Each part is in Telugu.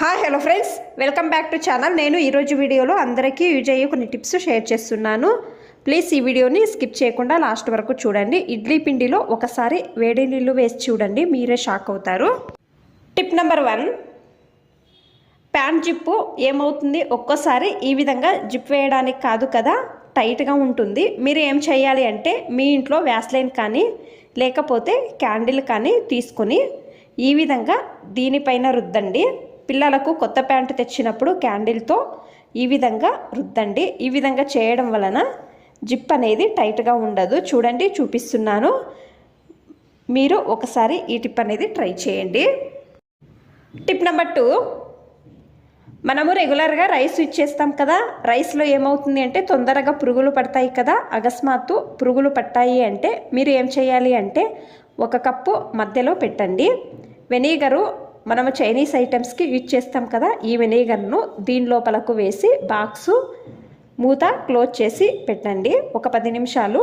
Hi hello friends welcome back to channel నేను ఈరోజు వీడియోలో అందరికీ యూజ్ అయ్యే కొన్ని టిప్స్ షేర్ చేస్తున్నాను. ప్లీజ్ ఈ వీడియోని స్కిప్ చేయకుండా లాస్ట్ వరకు చూడండి. ఇడ్లీ పిండిలో ఒకసారి వేడి నీళ్ళు వేసి చూడండి. మీరే షాక్ అవుతారు. Tip number one pant zip ఏమవుతుంది? ఒక్కోసారి ఈ విధంగా జిప్ వేయడానికి కాదు కదా టైట్గా ఉంటుంది. మీరు ఏం చేయాలి అంటే మీ ఇంట్లో వ్యాస్లైన్ కానీ లేకపోతే క్యాండిల్ కానీ తీసుకొని ఈ విధంగా దీనిపైన రుద్దండి. పిల్లలకు కొత్త ప్యాంటు తెచ్చినప్పుడు క్యాండిల్తో ఈ విధంగా రుద్దండి. ఈ విధంగా చేయడం వలన జిప్ అనేది టైట్గా ఉండదు. చూడండి చూపిస్తున్నాను. మీరు ఒకసారి ఈ టిప్ అనేది ట్రై చేయండి. Tip number two. మనము రెగ్యులర్గా రైస్ ఇచ్చేస్తాం కదా. రైస్లో ఏమవుతుంది అంటే తొందరగా పురుగులు పడతాయి కదా. అకస్మాత్తు పురుగులు పట్టాయి అంటే మీరు ఏం చేయాలి అంటే ఒక కప్పు మధ్యలో పెట్టండి. వెనిగరు మనము చైనీస్ ఐటమ్స్కి యూజ్ చేస్తాం కదా ఈ వినేగర్ను దీని లోపలకు వేసి బాక్సు మూత క్లోజ్ చేసి పెట్టండి. ఒక పది నిమిషాలు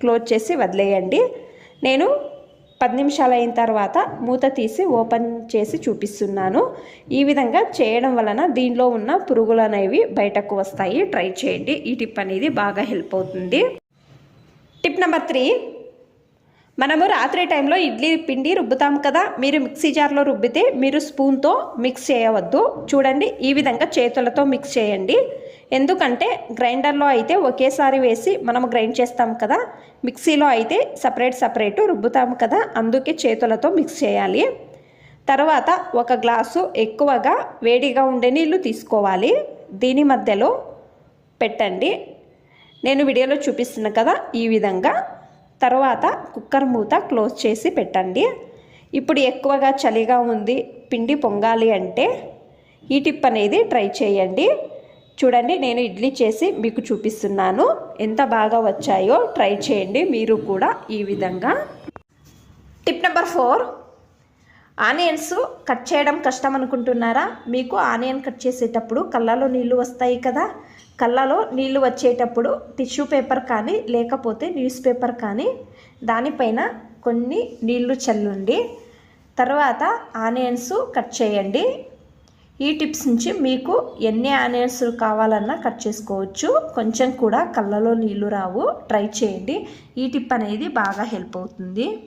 క్లోజ్ చేసి వదిలేయండి. నేను పది నిమిషాలు అయిన తర్వాత మూత తీసి ఓపెన్ చేసి చూపిస్తున్నాను. ఈ విధంగా చేయడం వలన దీనిలో ఉన్న పురుగులు అనేవి బయటకు వస్తాయి. ట్రై చేయండి. ఈ టిప్ అనేది బాగా హెల్ప్ అవుతుంది. టిప్ నెంబర్ త్రీ మనము రాత్రి టైంలో ఇడ్లీ పిండి రుబ్బుతాం కదా మీరు మిక్సీ జార్లో రుబ్బితే మీరు స్పూన్తో మిక్స్ చేయవద్దు. చూడండి ఈ విధంగా చేతులతో మిక్స్ చేయండి. ఎందుకంటే గ్రైండర్లో అయితే ఒకేసారి వేసి మనం గ్రైండ్ చేస్తాం కదా మిక్సీలో అయితే సపరేట్ సపరేట్ రుబ్బుతాం కదా అందుకే చేతులతో మిక్స్ చేయాలి. తర్వాత ఒక గ్లాసు ఎక్కువగా వేడిగా ఉండే నీళ్ళు తీసుకోవాలి. దీని మధ్యలో పెట్టండి. నేను వీడియోలో చూపిస్తున్నా కదా ఈ విధంగా తర్వాత కుక్కర్ మూత క్లోజ్ చేసి పెట్టండి. ఇప్పుడు ఎక్కువగా చలిగా ఉంది పిండి పొంగాలి అంటే ఈ టిప్ అనేది ట్రై చేయండి. చూడండి నేను ఇడ్లీ చేసి మీకు చూపిస్తున్నాను. ఎంత బాగా వచ్చాయో ట్రై చేయండి మీరు కూడా ఈ విధంగా. Tip number four onions cut చేయడం కష్టం అనుకుంటున్నారా మీకు ఆనియన్ కట్ చేసేటప్పుడు కళ్ళలో నీళ్ళు వస్తాయి కదా? కళ్ళలో నీళ్ళు వచ్చేటప్పుడు టిష్యూ పేపర్ కానీ లేకపోతే న్యూస్ పేపర్ కానీ దానిపైన కొన్ని నీళ్ళు చల్లండి. తర్వాత ఆనియన్స్ కట్ చేయండి. ఈ టిప్స్ నుంచి మీకు ఎన్ని ఆనియన్స్ కావాలన్నా కట్ చేసుకోవచ్చు. కొంచెం కూడా కళ్ళలో నీళ్ళు రావు. ట్రై చేయండి. ఈ టిప్ అనేది బాగా హెల్ప్ అవుతుంది.